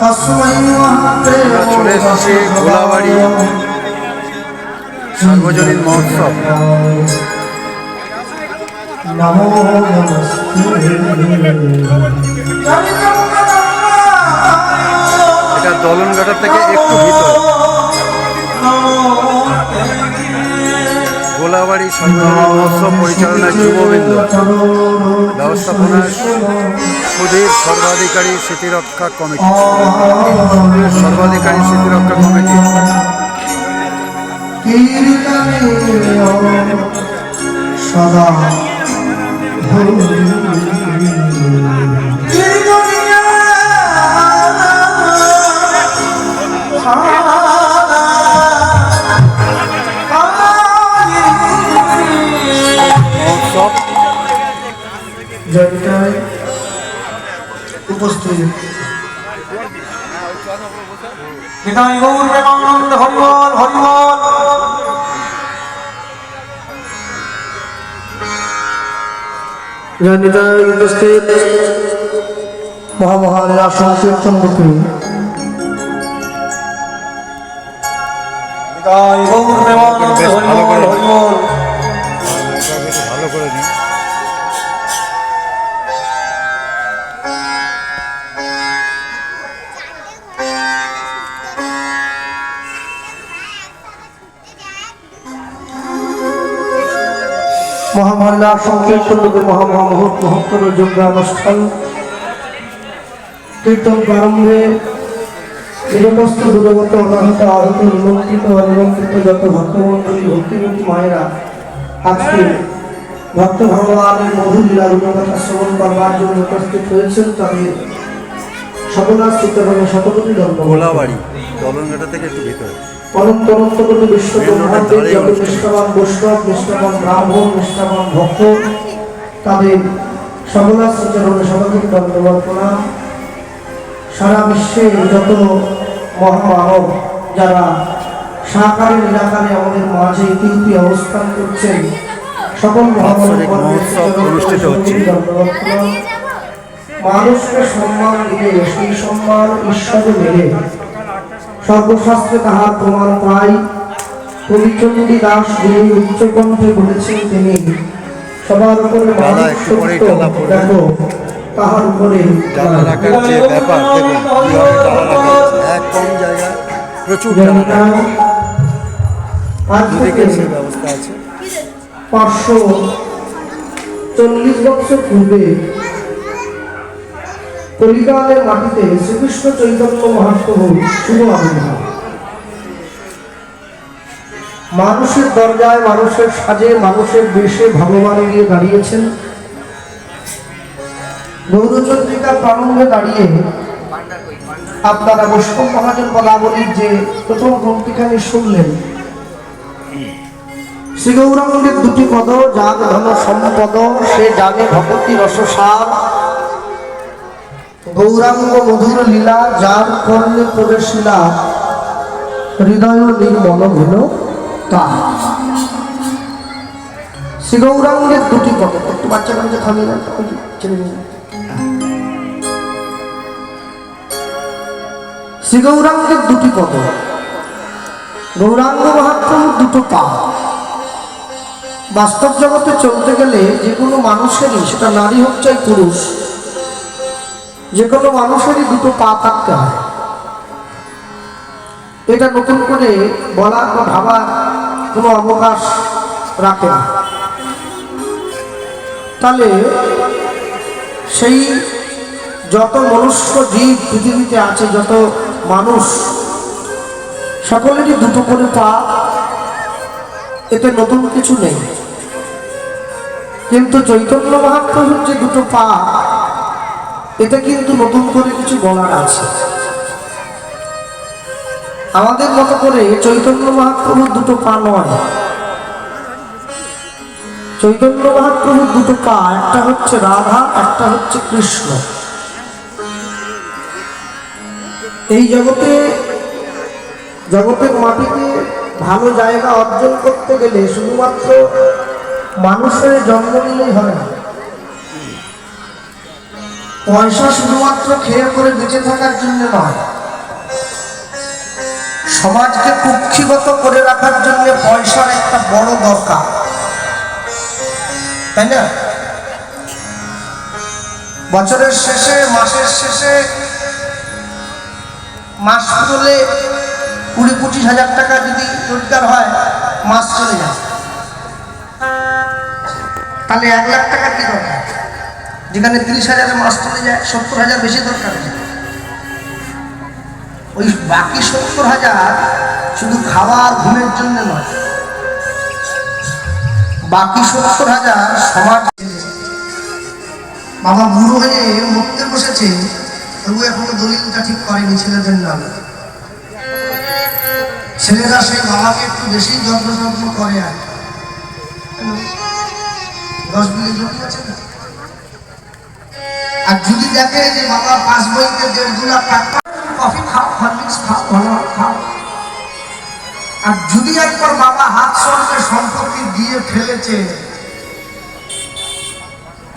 আমরা চলে এসেছি গোলাবাড়ি সার্বজনীন মহোৎসব। এটা দলনঘাটা থেকে একটু ভিতর। গোলাবাড়ি সার্বজনীন মহোৎসব পরিচালনায় যুববৃন্দ। ব্যবস্থাপনা সুধীর সর্বাধিকারী স্মৃতিরক্ষা কমিটি। সর্বাধিকারী স্মৃতিরক্ষা কমিটি। সদা উপস্থিত নিতাই গৌর প্রেমানন্দ হরিবল হরিবল জয়নিতায় উপস্থিত মহামহালীলা সংকীর্তন রূপে নিতাই গৌর প্রেমানন্দ হরিবল হরিবল মহামহল্লা সংকীর্তন রূপে মহামহামহূর্ত মহত্তর যজ্ঞানুষ্ঠান কীর্তন প্রারম্ভে নিরবস্থ দূরগত অনাহত আহত নিমন্ত্রিত অনিমন্ত্রিত যত ভক্তমন্ডলী ভক্তিমতী মায়েরা, আজকে ভক্ত ভগবানের মধুর লীলা রূপকথা শ্রবণ করবার জন্য উপস্থিত হয়েছেন। তাদের সকলাশ্রিত এবং গোলাবাড়ি দলনঘাটা থেকে একটু ভিতরে। অনন্ত অনন্ত কোটি বিশ্ব ব্রহ্মাণ্ডের যত নিষ্ঠাবান বৈষ্ণব নিষ্ঠাবান ব্রাহ্মণ নিষ্ঠাবান ভক্ত তাদের সকলাশ্রচরণে সকলকে দণ্ডবাদ প্রণাম। সারা বিশ্বে যত মহামানব যারা সাকারে নিরাকারে আমাদের মাঝে ইতিউতি অবস্থান করছেন সকল অনুষ্ঠিত হচ্ছে। মানুষকে সম্মান দিলে সেই সম্মান ঈশ্বরে মেলে সর্বশাস্ত্রে তাহার প্রমাণ পাই কবিচন্দ্রী দাস যিনি উচ্চকণ্ঠে বলেছেন তিনি সবার উপরে। দেখো তাহার উপরে। এক কম প্রচুর আজ থেকে ব্যবস্থা আছে পাঁচশো চল্লিশ বছর পূর্বে কলিকালের মাটিতে শ্রীকৃষ্ণ চৈতন্য মহাপ্রভু শুভ আবির্ভাব। মানুষের দরজায়, মানুষের সাজে, মানুষের বেশে ভগবান গিয়ে দাঁড়িয়েছেন। গৌরচন্দ্রিকার প্রারম্ভে দাঁড়িয়ে আপনারা বৈষ্ণব মহাজন পদাবলীর যে প্রথম গ্রন্থিখানি শুনলেন শ্রী গৌরাঙ্গের দুটি পদ, যাগ ধন সম্পদ, সে জানে ভগবতী রসসার। গৌরাঙ্গ মধুর লীলা, যার কর্ণে প্রবেশিলা হৃদয় নির্মল হল তা শ্রী গৌরাঙ্গের দুটি পদ একটু বাচ্চা কাছে থামিয়ে না ওই যে ছেড়ে দিন শ্রী গৌরাঙ্গের দুটি পদ গৌরাঙ্গ মহাপ্রভুর দুটো পা। বাস্তব জগতে চলতে গেলে যে কোনো মানুষেরই, সেটা নারী হোক চাই পুরুষ যে কোনো মানুষেরই দুটো পা থাকতে হয়। এটা নতুন করে বলার বা ভাবার কোনো অবকাশ রাখে না। তাহলে সেই যত মনুষ্য জীব পৃথিবীতে আছে, যত মানুষ, সকলেরই দুটো করে পা, এতে নতুন কিছু নেই। কিন্তু চৈতন্য মহাপ্রভুর যে দুটো পা এতে কিন্তু নতুন করে কিছু বলার আছে। আমাদের মতো করে চৈতন্য মহাপ্রভুর দুটো পা নয়। চৈতন্য মহাপ্রভুর দুটো পা, একটা হচ্ছে রাধা, একটা হচ্ছে কৃষ্ণ। এই জগতে, জগতের মাটিতে ভালো জায়গা অর্জন করতে গেলে শুধুমাত্র মানুষের জন্ম নিলেই হবে না। পয়সা শুধুমাত্র খেয়ে করে বেঁচে থাকার জন্য নয়, সমাজকে কুক্ষিগত করে রাখার জন্য পয়সার একটা বড় দরকার। তাই না? বছরের শেষে, মাসের শেষে, মাস পুরোলে কুড়ি পঁচিশ হাজার টাকা যদি রোজগার হয়, মাস চলে যায়। তাহলে এক লাখ টাকা কি দরকার? যেখানে তিরিশ হাজারে মাস চলে যায়, সত্তর হাজার বেশি দরকার ওই বাকি সত্তর হাজার শুধু খাওয়া আর ঘুমের জন্য নয়, বাকি সত্তর হাজার সমাজ বাবা বুড়ো হয়ে মরতে বসেছে, তবু এখনও দলিলটা ঠিক করেনি ছেলেদের নামে। ছেলেরা সেই বাবাকে একটু বেশি যত্ন যত্ন করে আর দশ বিঘে জমি আছে না? আর যদি দেখে যে বাবা পাঁচ বইতে দেড় দু লাখ টাকা কফি খাও হরলিক্স খাও, ভালো খাও। আর যদি একবার বাবা হাত সঙ্গে সম্পত্তি দিয়ে ফেলেছে,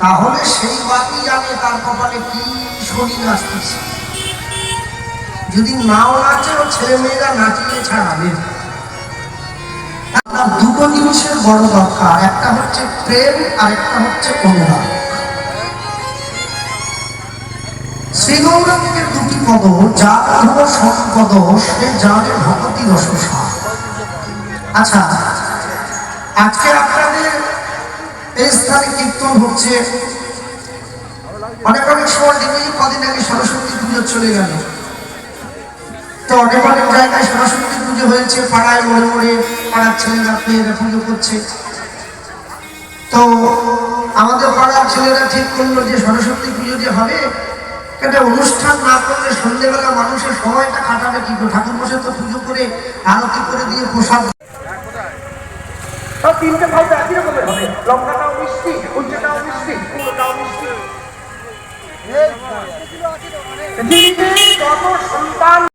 তাহলে সেই বাকি জানে তার কপালে কি শনি নাচতেছে যদি নাও নাচে, ও ছেলে মেয়েরা নাচিয়ে ছাড়াবে। দুটো জিনিসের বড় দরকার, একটা হচ্ছে প্রেম আর একটা হচ্ছে অনুরাগ। শ্রীগৌরঙ্গের দুটি পদ যা ধর্ম সম্পদ সে জানে ভগতি রসসা আচ্ছা আজকে আপনাদের এই স্থানে কীর্তন হচ্ছে। অনেক অনেক সময় দেখবেন কদিন আগে সরস্বতী পুজো চলে গেল। তো অনেক অনেক জায়গায় সরস্বতী পুজো হয়েছে, পাড়ায় মোড়ে মোড়ে পাড়ার ছেলেরা মেয়েরা পুজো করছে। তো আমাদের পাড়ার ছেলেরা ঠিক করল যে সরস্বতী পুজো যে হবে একটা অনুষ্ঠান না করলে সন্ধ্যেবেলা মানুষের সময়টা কাটাবে কি করে ঠাকুর বসে তো পুজো করে আরতি করে দিয়ে প্রসাদ সব তিনটে ভাই তো একই রকমের হবে লঙ্কাটাও মিষ্টি উচ্চটাও মিষ্টি কুমড়োটাও মিষ্টি যত সন্তান